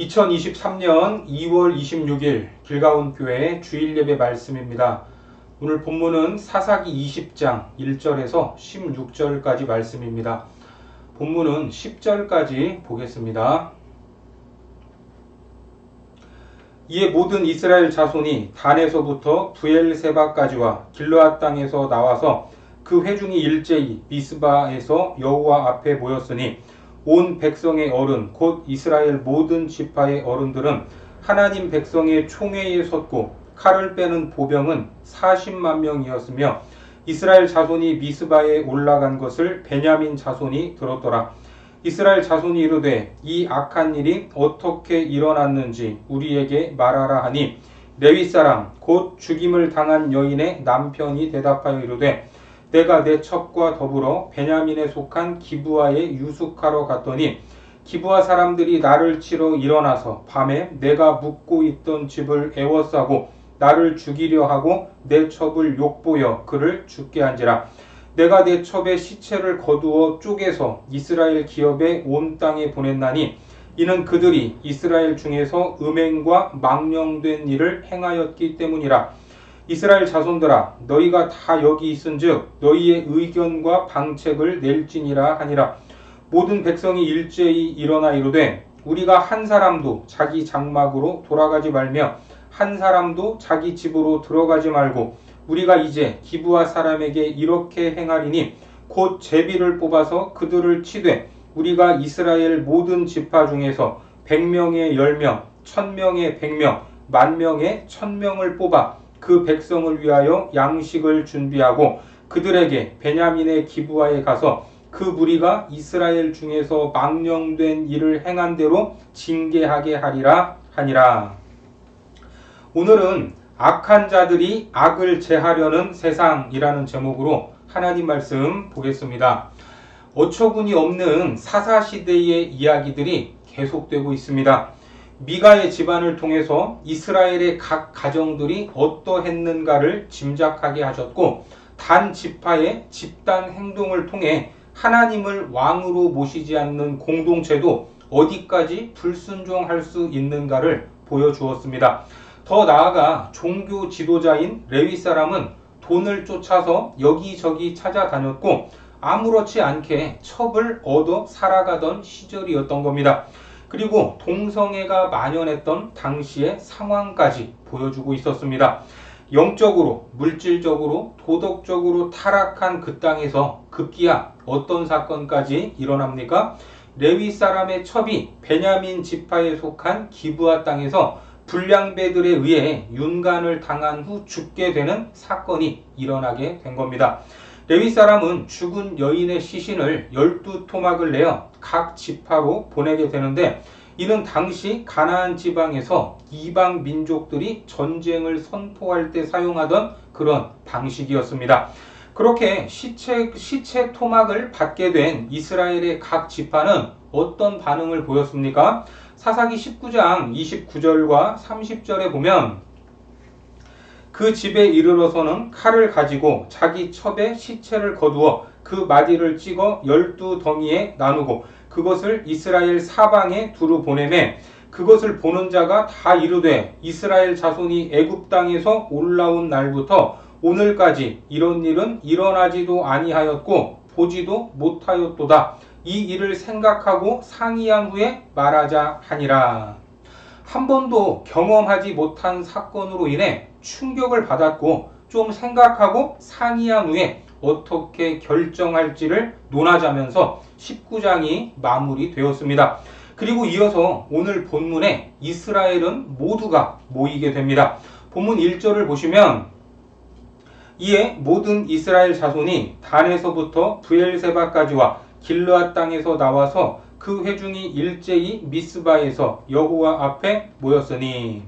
2023년 2월 26일 길가온 교회 주일 예배 말씀입니다. 오늘 본문은 사사기 20장 1절에서 16절까지 말씀입니다. 본문은 10절까지 보겠습니다. 이에 모든 이스라엘 자손이 단에서부터 부엘세바까지와 길르앗 땅에서 나와서 그 회중이 일제히 미스바에서 여호와 앞에 모였으니 온 백성의 어른 곧 이스라엘 모든 지파의 어른들은 하나님 백성의 총회에 섰고 칼을 빼는 보병은 40만 명이었으며 이스라엘 자손이 미스바에 올라간 것을 베냐민 자손이 들었더라. 이스라엘 자손이 이르되 이 악한 일이 어떻게 일어났는지 우리에게 말하라 하니 레위 사람 곧 죽임을 당한 여인의 남편이 대답하여 이르되 내가 내 첩과 더불어 베냐민에 속한 기부하에 유숙하러 갔더니 기부하 사람들이 나를 치러 일어나서 밤에 내가 묵고 있던 집을 애워싸고 나를 죽이려 하고 내 첩을 욕보여 그를 죽게 한지라. 내가 내 첩의 시체를 거두어 쪼개서 이스라엘 기업의 온 땅에 보냈나니 이는 그들이 이스라엘 중에서 음행과 망령된 일을 행하였기 때문이라 이스라엘 자손들아 너희가 다 여기 있은즉 너희의 의견과 방책을 낼지니라 하니라. 모든 백성이 일제히 일어나 이르되 우리가 한 사람도 자기 장막으로 돌아가지 말며 한 사람도 자기 집으로 들어가지 말고 우리가 이제 기부하 사람에게 이렇게 행하리니 곧 제비를 뽑아서 그들을 치되 우리가 이스라엘 모든 지파 중에서 100명의 10명, 1000명의 100명, 만 명의 1000명을 뽑아 그 백성을 위하여 양식을 준비하고 그들에게 베냐민의 기부하에 가서 그 무리가 이스라엘 중에서 망령된 일을 행한 대로 징계하게 하리라 하니라. 오늘은 악한 자들이 악을 제하려는 세상이라는 제목으로 하나님 말씀 보겠습니다. 어처구니 없는 사사시대의 이야기들이 계속되고 있습니다. 미가의 집안을 통해서 이스라엘의 각 가정들이 어떠했는가를 짐작하게 하셨고 단 지파의 집단 행동을 통해 하나님을 왕으로 모시지 않는 공동체도 어디까지 불순종할 수 있는가를 보여주었습니다. 더 나아가 종교 지도자인 레위 사람은 돈을 쫓아서 여기저기 찾아다녔고 아무렇지 않게 첩을 얻어 살아가던 시절이었던 겁니다. 그리고 동성애가 만연했던 당시의 상황까지 보여주고 있었습니다. 영적으로, 물질적으로, 도덕적으로 타락한 그 땅에서 급기야 어떤 사건까지 일어납니까? 레위 사람의 첩이 베냐민 지파에 속한 기부하 땅에서 불량배들에 의해 윤간을 당한 후 죽게 되는 사건이 일어나게 된 겁니다. 레위 사람은 죽은 여인의 시신을 열두 토막을 내어 각 지파로 보내게 되는데 이는 당시 가나안 지방에서 이방 민족들이 전쟁을 선포할 때 사용하던 그런 방식이었습니다. 그렇게 시체, 시체 토막을 받게 된 이스라엘의 각 지파는 어떤 반응을 보였습니까? 사사기 19장 29절과 30절에 보면 그 집에 이르러서는 칼을 가지고 자기 첩의 시체를 거두어 그 마디를 찍어 열두 덩이에 나누고 그것을 이스라엘 사방에 두루 보내매 그것을 보는 자가 다 이르되 이스라엘 자손이 애굽 땅에서 올라온 날부터 오늘까지 이런 일은 일어나지도 아니하였고 보지도 못하였도다. 이 일을 생각하고 상의한 후에 말하자 하니라. 한 번도 경험하지 못한 사건으로 인해 충격을 받았고 좀 생각하고 상의한 후에 어떻게 결정할지를 논하자면서 19장이 마무리되었습니다. 그리고 이어서 오늘 본문에 이스라엘은 모두가 모이게 됩니다. 본문 1절을 보시면 이에 모든 이스라엘 자손이 단에서부터 부엘세바까지와 길르앗 땅에서 나와서 그 회중이 일제히 미스바에서 여호와 앞에 모였으니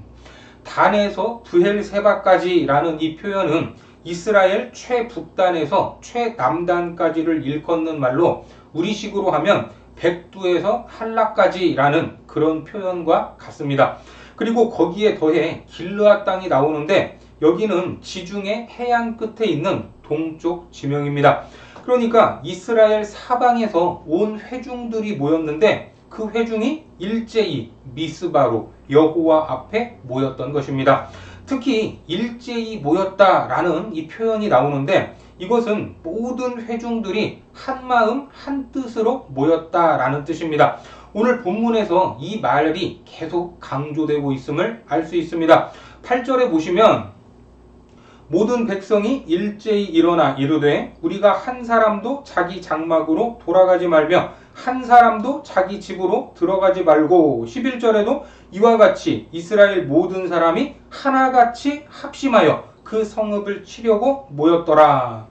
단에서 부엘세바까지라는 이 표현은 이스라엘 최북단에서 최남단까지를 일컫는 말로 우리식으로 하면 백두에서 한라까지라는 그런 표현과 같습니다. 그리고 거기에 더해 길르앗 땅이 나오는데 여기는 지중해 해안 끝에 있는 동쪽 지명입니다. 그러니까 이스라엘 사방에서 온 회중들이 모였는데 그 회중이 일제히 미스바로 여호와 앞에 모였던 것입니다. 특히 일제히 모였다라는 이 표현이 나오는데 이것은 모든 회중들이 한 마음 한 뜻으로 모였다라는 뜻입니다. 오늘 본문에서 이 말이 계속 강조되고 있음을 알 수 있습니다. 8절에 보시면 모든 백성이 일제히 일어나 이르되 우리가 한 사람도 자기 장막으로 돌아가지 말며 한 사람도 자기 집으로 들어가지 말고 11절에도 이와 같이 이스라엘 모든 사람이 하나같이 합심하여 그 성읍을 치려고 모였더라.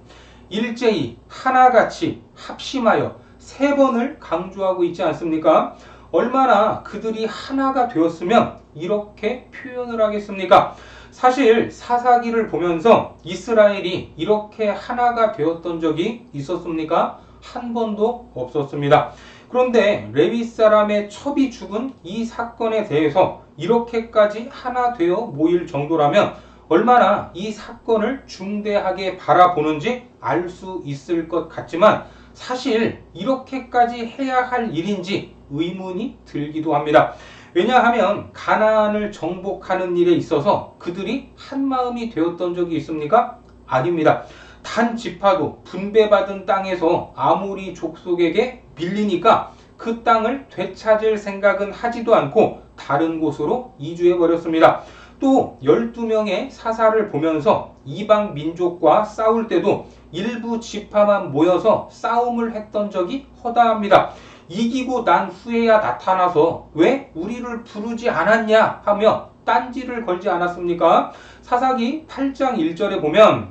일제히 하나같이 합심하여 세 번을 강조하고 있지 않습니까? 얼마나 그들이 하나가 되었으면 이렇게 표현을 하겠습니까? 사실 사사기를 보면서 이스라엘이 이렇게 하나가 되었던 적이 있었습니까? 한 번도 없었습니다. 그런데 레위 사람의 첩이 죽은 이 사건에 대해서 이렇게까지 하나 되어 모일 정도라면 얼마나 이 사건을 중대하게 바라보는지 알 수 있을 것 같지만 사실 이렇게까지 해야 할 일인지 의문이 들기도 합니다. 왜냐하면 가나안을 정복하는 일에 있어서 그들이 한 마음이 되었던 적이 있습니까? 아닙니다. 단 지파도 분배받은 땅에서 아모리 족속에게 빌리니까 그 땅을 되찾을 생각은 하지도 않고 다른 곳으로 이주해 버렸습니다. 또 12명의 사사를 보면서 이방 민족과 싸울 때도 일부 지파만 모여서 싸움을 했던 적이 허다합니다. 이기고 난 후에야 나타나서 왜 우리를 부르지 않았냐 하며 딴지를 걸지 않았습니까? 사사기 8장 1절에 보면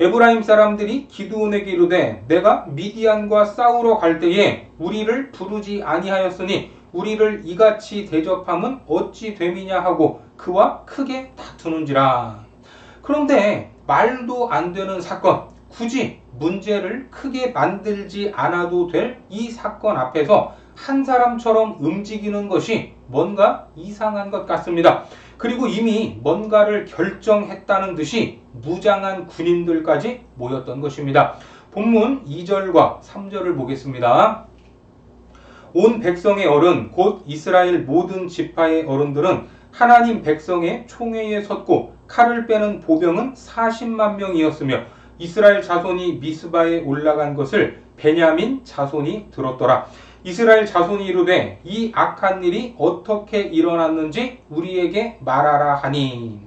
에브라임 사람들이 기드온에게 이르되 내가 미디안과 싸우러 갈 때에 우리를 부르지 아니하였으니 우리를 이같이 대접함은 어찌 됨이냐 하고 그와 크게 다투는지라. 그런데 말도 안 되는 사건, 굳이 문제를 크게 만들지 않아도 될 이 사건 앞에서 한 사람처럼 움직이는 것이 뭔가 이상한 것 같습니다. 그리고 이미 뭔가를 결정했다는 듯이 무장한 군인들까지 모였던 것입니다. 본문 2절과 3절을 보겠습니다. 온 백성의 어른 곧 이스라엘 모든 지파의 어른들은 하나님 백성의 총회에 섰고 칼을 빼는 보병은 40만 명이었으며 이스라엘 자손이 미스바에 올라간 것을 베냐민 자손이 들었더라. 이스라엘 자손이 이르되 이 악한 일이 어떻게 일어났는지 우리에게 말하라 하니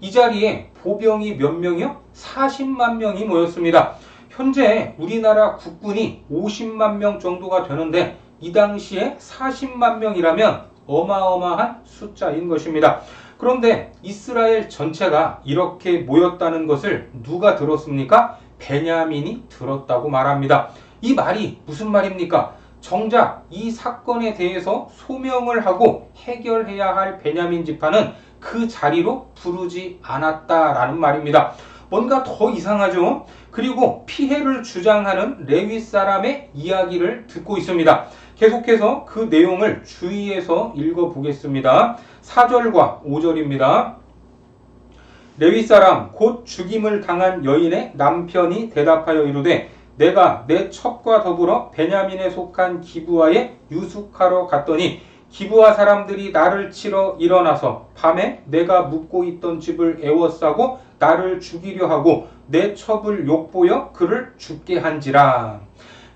이 자리에 보병이 몇 명이요? 40만 명이 모였습니다. 현재 우리나라 국군이 50만 명 정도가 되는데 이 당시에 40만 명이라면 어마어마한 숫자인 것입니다. 그런데 이스라엘 전체가 이렇게 모였다는 것을 누가 들었습니까? 베냐민이 들었다고 말합니다. 이 말이 무슨 말입니까? 정작 이 사건에 대해서 소명을 하고 해결해야 할 베냐민 지파는 그 자리로 부르지 않았다라는 말입니다. 뭔가 더 이상하죠? 그리고 피해를 주장하는 레위 사람의 이야기를 듣고 있습니다. 계속해서 그 내용을 주의해서 읽어보겠습니다. 4절과 5절입니다. 레위 사람 곧 죽임을 당한 여인의 남편이 대답하여 이르되 내가 내 첩과 더불어 베냐민에 속한 기부하에 유숙하러 갔더니 기부하 사람들이 나를 치러 일어나서 밤에 내가 묵고 있던 집을 애워싸고 나를 죽이려 하고 내 첩을 욕보여 그를 죽게 한지라.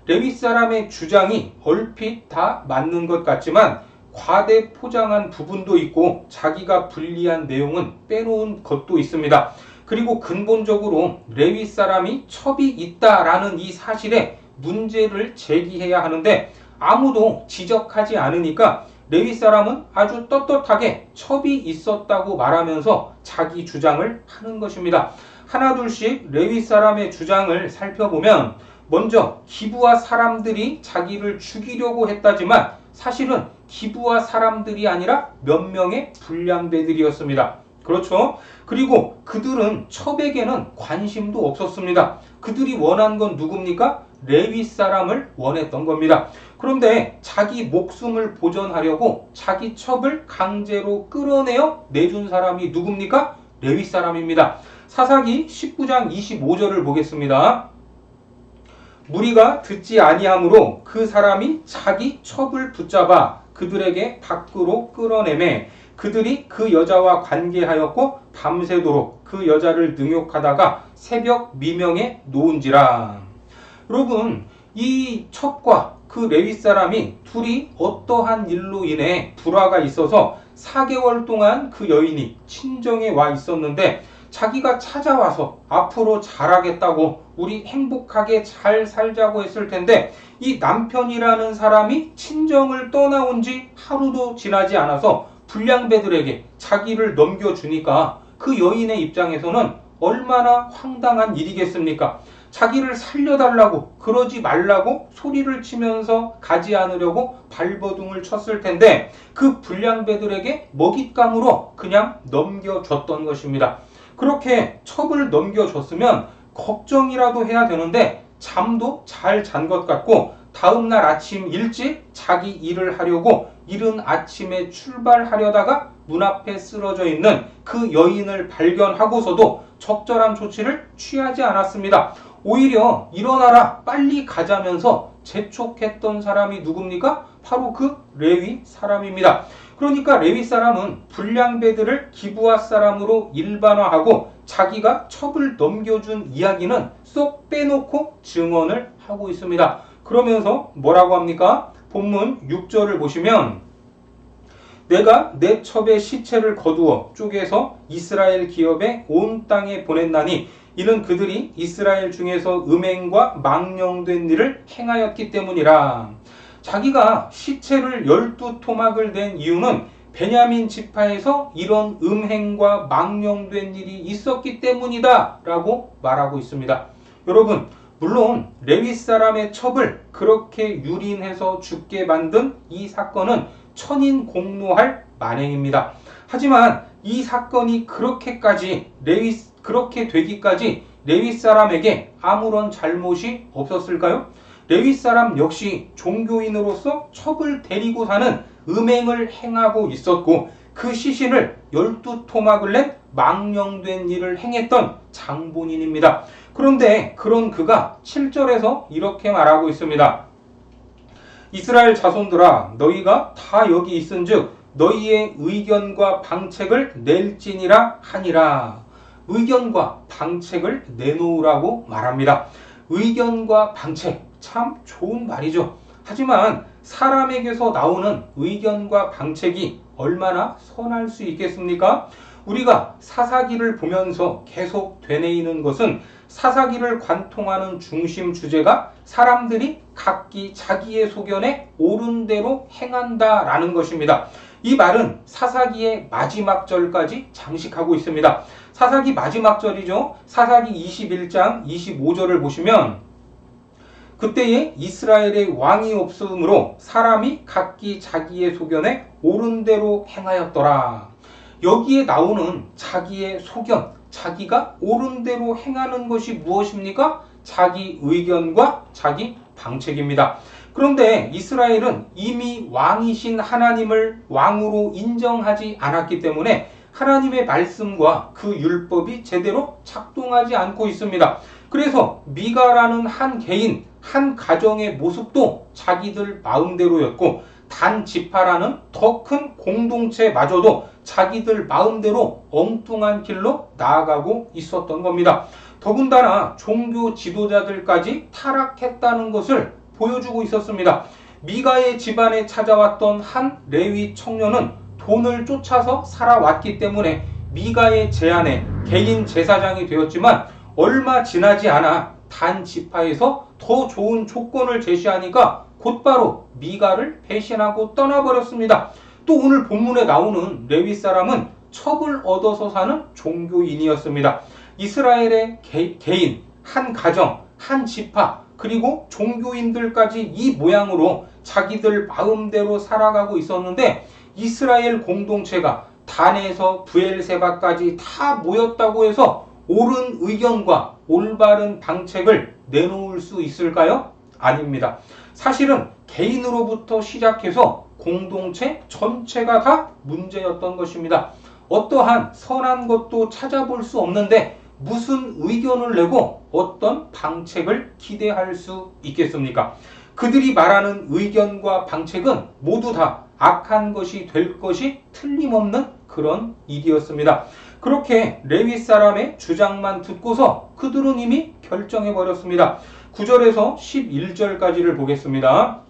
레위 사람의 주장이 얼핏 다 맞는 것 같지만 과대 포장한 부분도 있고 자기가 불리한 내용은 빼놓은 것도 있습니다. 그리고 근본적으로 레위 사람이 첩이 있다라는 이 사실에 문제를 제기해야 하는데 아무도 지적하지 않으니까 레위 사람은 아주 떳떳하게 첩이 있었다고 말하면서 자기 주장을 하는 것입니다. 하나둘씩 레위 사람의 주장을 살펴보면 먼저 기부와 사람들이 자기를 죽이려고 했다지만 사실은 기부와 사람들이 아니라 몇 명의 불량배들이었습니다. 그렇죠? 그리고 그들은 첩에게는 관심도 없었습니다. 그들이 원한 건 누굽니까? 레위 사람을 원했던 겁니다. 그런데 자기 목숨을 보전하려고 자기 첩을 강제로 끌어내어 내준 사람이 누굽니까? 레위 사람입니다. 사사기 19장 25절을 보겠습니다. 무리가 듣지 아니하므로 그 사람이 자기 첩을 붙잡아 그들에게 밖으로 끌어내매 그들이 그 여자와 관계하였고 밤새도록 그 여자를 능욕하다가 새벽 미명에 놓은지라. 여러분 이 첩과 그 레위 사람이 둘이 어떠한 일로 인해 불화가 있어서 4개월 동안 그 여인이 친정에 와 있었는데 자기가 찾아와서 앞으로 잘하겠다고 우리 행복하게 잘 살자고 했을 텐데 이 남편이라는 사람이 친정을 떠나온 지 하루도 지나지 않아서 불량배들에게 자기를 넘겨주니까 그 여인의 입장에서는 얼마나 황당한 일이겠습니까? 자기를 살려달라고 그러지 말라고 소리를 치면서 가지 않으려고 발버둥을 쳤을 텐데 그 불량배들에게 먹잇감으로 그냥 넘겨줬던 것입니다. 그렇게 첩을 넘겨줬으면 걱정이라도 해야 되는데 잠도 잘 잔 것 같고 다음날 아침 일찍 자기 일을 하려고 이른 아침에 출발하려다가 문 앞에 쓰러져 있는 그 여인을 발견하고서도 적절한 조치를 취하지 않았습니다. 오히려 일어나라 빨리 가자면서 재촉했던 사람이 누굽니까? 바로 그 레위 사람입니다. 그러니까 레위 사람은 불량배들을 기부아 사람으로 일반화하고 자기가 첩을 넘겨준 이야기는 쏙 빼놓고 증언을 하고 있습니다. 그러면서 뭐라고 합니까? 본문 6절을 보시면 내가 내 첩의 시체를 거두어 쪼개서 이스라엘 기업의 온 땅에 보냈나니 이는 그들이 이스라엘 중에서 음행과 망령된 일을 행하였기 때문이라. 자기가 시체를 열두 토막을 낸 이유는 베냐민 지파에서 이런 음행과 망령된 일이 있었기 때문이다 라고 말하고 있습니다. 여러분, 물론 레위 사람의 첩을 그렇게 유린해서 죽게 만든 이 사건은 천인 공노할 만행입니다. 하지만 이 사건이 그렇게까지 레위 그렇게 되기까지 레위 사람에게 아무런 잘못이 없었을까요? 레위 사람 역시 종교인으로서 첩을 데리고 사는 음행을 행하고 있었고 그 시신을 열두 토막을 낸 망령된 일을 행했던 장본인입니다. 그런데 그런 그가 7절에서 이렇게 말하고 있습니다. 이스라엘 자손들아 너희가 다 여기 있은즉 너희의 의견과 방책을 낼지니라 하니라. 의견과 방책을 내놓으라고 말합니다. 의견과 방책 참 좋은 말이죠. 하지만 사람에게서 나오는 의견과 방책이 얼마나 선할 수 있겠습니까? 우리가 사사기를 보면서 계속 되뇌이는 것은 사사기를 관통하는 중심 주제가 사람들이 각기 자기의 소견에 옳은 대로 행한다라는 것입니다. 이 말은 사사기의 마지막 절까지 장식하고 있습니다. 사사기 마지막 절이죠. 사사기 21장 25절을 보시면 그때에 이스라엘의 왕이 없으므로 사람이 각기 자기의 소견에 옳은 대로 행하였더라. 여기에 나오는 자기의 소견, 자기가 옳은 대로 행하는 것이 무엇입니까? 자기 의견과 자기 방책입니다. 그런데 이스라엘은 이미 왕이신 하나님을 왕으로 인정하지 않았기 때문에 하나님의 말씀과 그 율법이 제대로 작동하지 않고 있습니다. 그래서 미가라는 한 개인, 한 가정의 모습도 자기들 마음대로였고 단 지파라는 더 큰 공동체마저도 자기들 마음대로 엉뚱한 길로 나아가고 있었던 겁니다. 더군다나 종교 지도자들까지 타락했다는 것을 보여주고 있었습니다. 미가의 집안에 찾아왔던 한 레위 청년은 돈을 쫓아서 살아왔기 때문에 미가의 제안에 개인 제사장이 되었지만 얼마 지나지 않아 단 지파에서 더 좋은 조건을 제시하니까 곧바로 미가를 배신하고 떠나버렸습니다. 또 오늘 본문에 나오는 레위 사람은 첩을 얻어서 사는 종교인이었습니다. 이스라엘의 개, 개인, 한 가정, 한 지파, 그리고 종교인들까지 이 모양으로 자기들 마음대로 살아가고 있었는데 이스라엘 공동체가 단에서 부엘세바까지 다 모였다고 해서 옳은 의견과 올바른 방책을 내놓을 수 있을까요? 아닙니다. 사실은 개인으로부터 시작해서 공동체 전체가 다 문제였던 것입니다. 어떠한 선한 것도 찾아볼 수 없는데 무슨 의견을 내고 어떤 방책을 기대할 수 있겠습니까? 그들이 말하는 의견과 방책은 모두 다 악한 것이 될 것이 틀림없는 그런 일이었습니다. 그렇게 레위 사람의 주장만 듣고서 그들은 이미 결정해 버렸습니다. 9절에서 11절까지를 보겠습니다.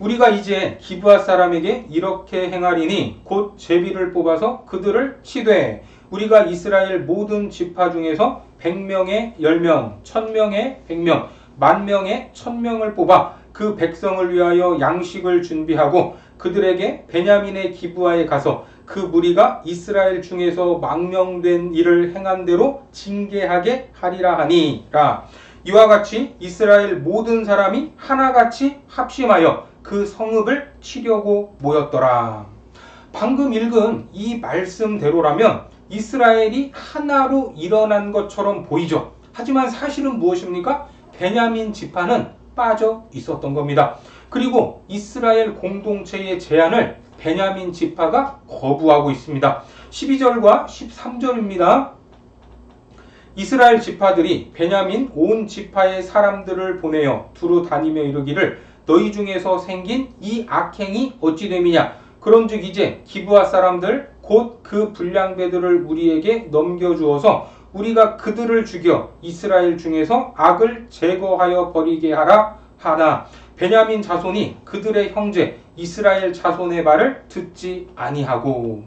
우리가 이제 기브아 사람에게 이렇게 행하리니 곧 제비를 뽑아서 그들을 치되 우리가 이스라엘 모든 지파 중에서 100명의 10명, 1000명의 100명, 만 명의 1000명을 뽑아 그 백성을 위하여 양식을 준비하고 그들에게 베냐민의 기브아에 가서 그 무리가 이스라엘 중에서 망명된 일을 행한 대로 징계하게 하리라 하니라. 이와 같이 이스라엘 모든 사람이 하나같이 합심하여 그 성읍을 치려고 모였더라. 방금 읽은 이 말씀대로라면 이스라엘이 하나로 일어난 것처럼 보이죠. 하지만 사실은 무엇입니까? 베냐민 지파는 빠져 있었던 겁니다. 그리고 이스라엘 공동체의 제안을 베냐민 지파가 거부하고 있습니다. 12절과 13절입니다. 이스라엘 지파들이 베냐민 온 지파의 사람들을 보내어 두루 다니며 이르기를 너희 중에서 생긴 이 악행이 어찌 됨이냐 그런즉 이제 기브아 사람들 곧 그 불량배들을 우리에게 넘겨 주어서 우리가 그들을 죽여 이스라엘 중에서 악을 제거하여 버리게 하라 하나 베냐민 자손이 그들의 형제 이스라엘 자손의 말을 듣지 아니하고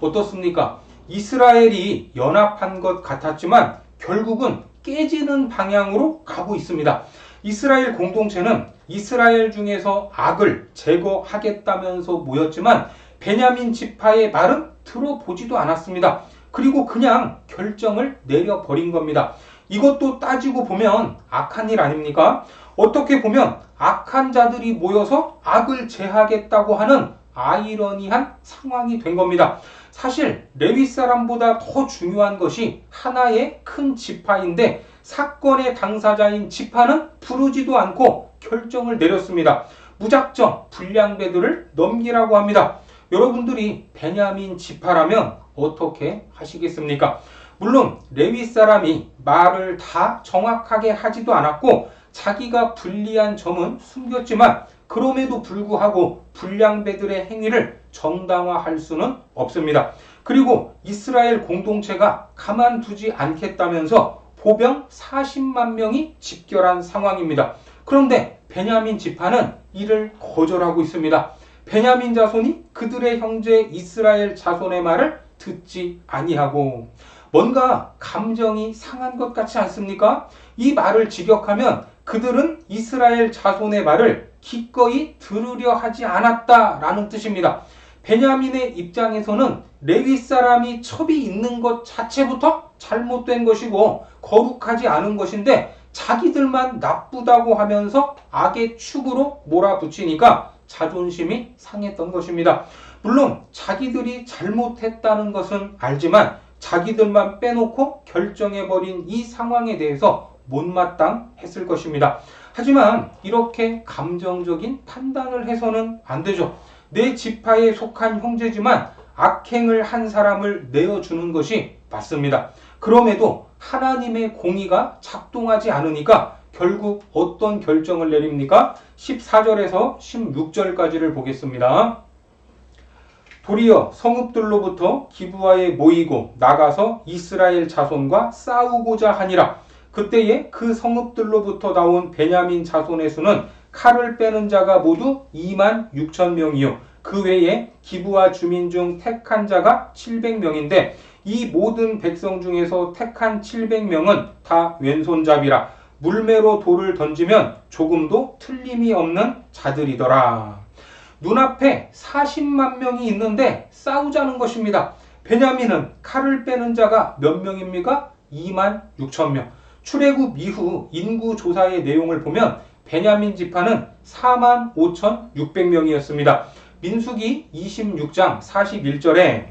어떻습니까? 이스라엘이 연합한 것 같았지만 결국은 깨지는 방향으로 가고 있습니다. 이스라엘 공동체는 이스라엘 중에서 악을 제거하겠다면서 모였지만 베냐민 지파의 말은 들어보지도 않았습니다. 그리고 그냥 결정을 내려버린 겁니다. 이것도 따지고 보면 악한 일 아닙니까? 어떻게 보면 악한 자들이 모여서 악을 제하겠다고 하는 아이러니한 상황이 된 겁니다. 사실 레위 사람보다 더 중요한 것이 하나의 큰 지파인데 사건의 당사자인 지파는 부르지도 않고 결정을 내렸습니다. 무작정 불량배들을 넘기라고 합니다. 여러분들이 베냐민 지파라면 어떻게 하시겠습니까? 물론 레위 사람이 말을 다 정확하게 하지도 않았고 자기가 불리한 점은 숨겼지만 그럼에도 불구하고 불량배들의 행위를 정당화할 수는 없습니다. 그리고 이스라엘 공동체가 가만두지 않겠다면서 보병 40만 명이 집결한 상황입니다. 그런데 베냐민 지파는 이를 거절하고 있습니다. 베냐민 자손이 그들의 형제 이스라엘 자손의 말을 듣지 아니하고 뭔가 감정이 상한 것 같지 않습니까? 이 말을 직역하면 그들은 이스라엘 자손의 말을 기꺼이 들으려 하지 않았다라는 뜻입니다. 베냐민의 입장에서는 레위 사람이 첩이 있는 것 자체부터 잘못된 것이고 거룩하지 않은 것인데 자기들만 나쁘다고 하면서 악의 축으로 몰아붙이니까 자존심이 상했던 것입니다. 물론 자기들이 잘못했다는 것은 알지만 자기들만 빼놓고 결정해버린 이 상황에 대해서 못마땅했을 것입니다. 하지만 이렇게 감정적인 판단을 해서는 안 되죠. 내 지파에 속한 형제지만 악행을 한 사람을 내어주는 것이 맞습니다. 그럼에도 하나님의 공의가 작동하지 않으니까 결국 어떤 결정을 내립니까? 14절에서 16절까지를 보겠습니다. 도리어 성읍들로부터 기부하에 모이고 나가서 이스라엘 자손과 싸우고자 하니라. 그때에 그 성읍들로부터 나온 베냐민 자손의 수는 칼을 빼는 자가 모두 2만 6천 명이요. 그 외에 기부하 주민 중 택한 자가 700명인데 이 모든 백성 중에서 택한 700명은 다 왼손잡이라 물매로 돌을 던지면 조금도 틀림이 없는 자들이더라. 눈앞에 40만 명이 있는데 싸우자는 것입니다. 베냐민은 칼을 빼는 자가 몇 명입니까? 2만 6천 명. 출애굽 이후 인구 조사의 내용을 보면 베냐민 지파는 4만 5천 600명이었습니다. 민수기 26장 41절에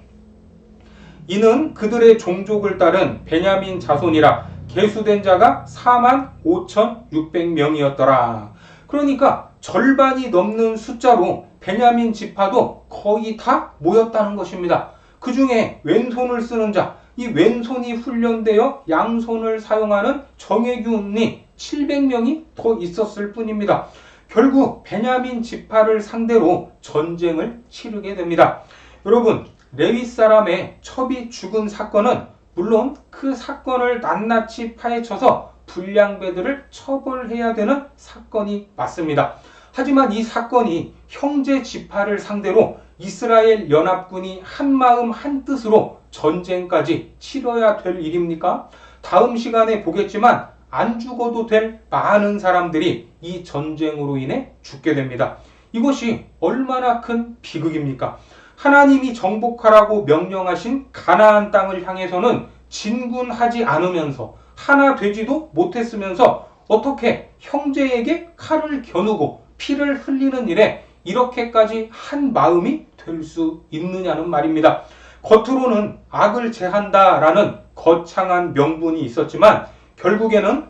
이는 그들의 종족을 따른 베냐민 자손이라 계수된 자가 4만 5천 600명이었더라. 그러니까 절반이 넘는 숫자로 베냐민 지파도 거의 다 모였다는 것입니다. 그 중에 왼손을 쓰는 자, 이 왼손이 훈련되어 양손을 사용하는 정예군이 700명이 더 있었을 뿐입니다. 결국 베냐민 지파를 상대로 전쟁을 치르게 됩니다. 여러분, 레위 사람의 첩이 죽은 사건은 물론 그 사건을 낱낱이 파헤쳐서 불량배들을 처벌해야 되는 사건이 맞습니다. 하지만 이 사건이 형제 지파를 상대로 이스라엘 연합군이 한 마음 한 뜻으로 전쟁까지 치러야 될 일입니까? 다음 시간에 보겠지만 안 죽어도 될 많은 사람들이 이 전쟁으로 인해 죽게 됩니다. 이것이 얼마나 큰 비극입니까? 하나님이 정복하라고 명령하신 가나안 땅을 향해서는 진군하지 않으면서 하나 되지도 못했으면서 어떻게 형제에게 칼을 겨누고 피를 흘리는 일에 이렇게까지 한 마음이 될 수 있느냐는 말입니다. 겉으로는 악을 제한다라는 거창한 명분이 있었지만 결국에는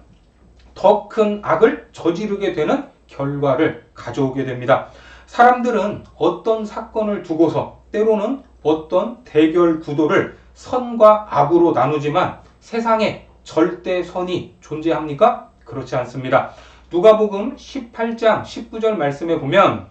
더 큰 악을 저지르게 되는 결과를 가져오게 됩니다. 사람들은 어떤 사건을 두고서 때로는 어떤 대결 구도를 선과 악으로 나누지만 세상에 절대 선이 존재합니까? 그렇지 않습니다. 누가복음 18장 19절 말씀에 보면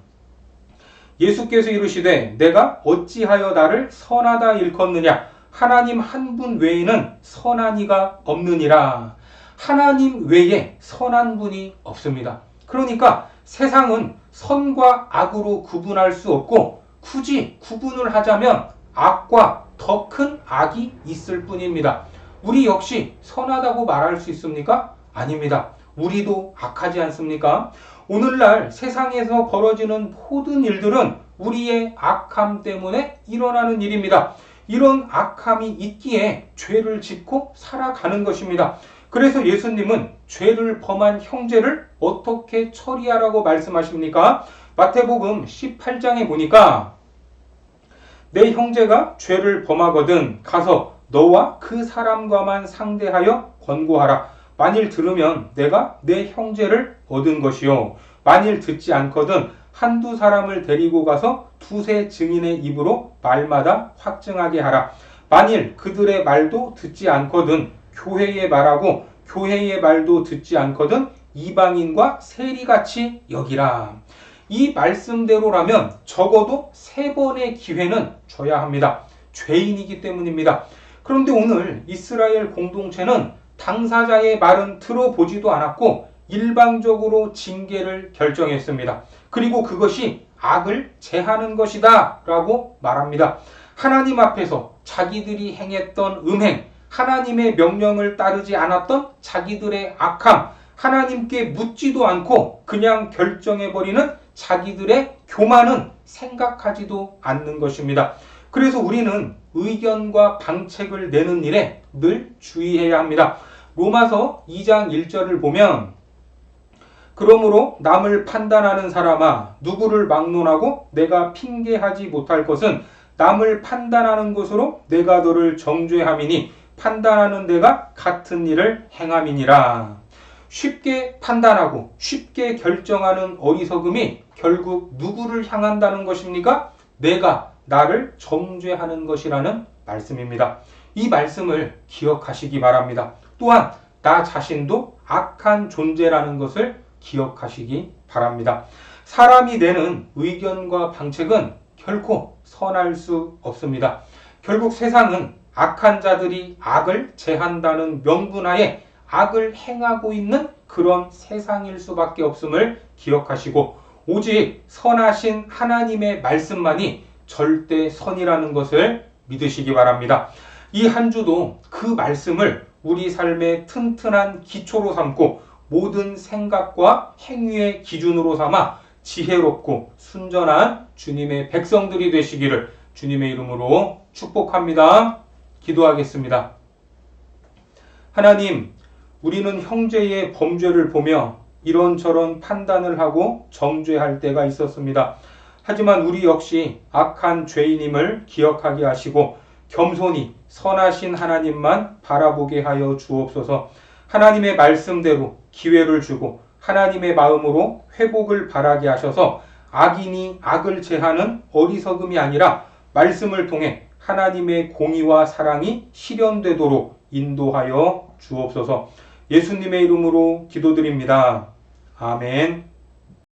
예수께서 이르시되 내가 어찌하여 나를 선하다 일컫느냐 하나님 한 분 외에는 선한 이가 없느니라 하나님 외에 선한 분이 없습니다. 그러니까 세상은 선과 악으로 구분할 수 없고 굳이 구분을 하자면 악과 더 큰 악이 있을 뿐입니다. 우리 역시 선하다고 말할 수 있습니까? 아닙니다. 우리도 악하지 않습니까? 오늘날 세상에서 벌어지는 모든 일들은 우리의 악함 때문에 일어나는 일입니다. 이런 악함이 있기에 죄를 짓고 살아가는 것입니다. 그래서 예수님은 죄를 범한 형제를 어떻게 처리하라고 말씀하십니까? 마태복음 18장에 보니까 내 형제가 죄를 범하거든 가서 너와 그 사람과만 상대하여 권고하라. 만일 들으면 내가 내 형제를 얻은 것이요. 만일 듣지 않거든 한두 사람을 데리고 가서 두세 증인의 입으로 말마다 확증하게 하라. 만일 그들의 말도 듣지 않거든 교회의 말하고 교회의 말도 듣지 않거든 이방인과 세리같이 여기라. 이 말씀대로라면 적어도 세 번의 기회는 줘야 합니다. 죄인이기 때문입니다. 그런데 오늘 이스라엘 공동체는 당사자의 말은 들어보지도 않았고 일방적으로 징계를 결정했습니다. 그리고 그것이 악을 제하는 것이다 라고 말합니다. 하나님 앞에서 자기들이 행했던 음행, 하나님의 명령을 따르지 않았던 자기들의 악함, 하나님께 묻지도 않고 그냥 결정해버리는 자기들의 교만은 생각하지도 않는 것입니다. 그래서 우리는 의견과 방책을 내는 일에 늘 주의해야 합니다. 로마서 2장 1절을 보면 그러므로 남을 판단하는 사람아 누구를 막론하고 내가 핑계하지 못할 것은 남을 판단하는 것으로 내가 너를 정죄함이니 판단하는 내가 같은 일을 행함이니라. 쉽게 판단하고 쉽게 결정하는 어리석음이 결국 누구를 향한다는 것입니까? 내가 나를 정죄하는 것이라는 말씀입니다. 이 말씀을 기억하시기 바랍니다. 또한 나 자신도 악한 존재라는 것을 기억하시기 바랍니다. 사람이 내는 의견과 방책은 결코 선할 수 없습니다. 결국 세상은 악한 자들이 악을 제한다는 명분하에 악을 행하고 있는 그런 세상일 수밖에 없음을 기억하시고 오직 선하신 하나님의 말씀만이 절대 선이라는 것을 믿으시기 바랍니다. 이 한 주도 그 말씀을 우리 삶의 튼튼한 기초로 삼고 모든 생각과 행위의 기준으로 삼아 지혜롭고 순전한 주님의 백성들이 되시기를 주님의 이름으로 축복합니다. 기도하겠습니다. 하나님, 우리는 형제의 범죄를 보며 이런저런 판단을 하고 정죄할 때가 있었습니다. 하지만 우리 역시 악한 죄인임을 기억하게 하시고 겸손히 선하신 하나님만 바라보게 하여 주옵소서 하나님의 말씀대로 기회를 주고 하나님의 마음으로 회복을 바라게 하셔서 악인이 악을 제하는 어리석음이 아니라 말씀을 통해 하나님의 공의와 사랑이 실현되도록 인도하여 주옵소서. 예수님의 이름으로 기도드립니다. 아멘.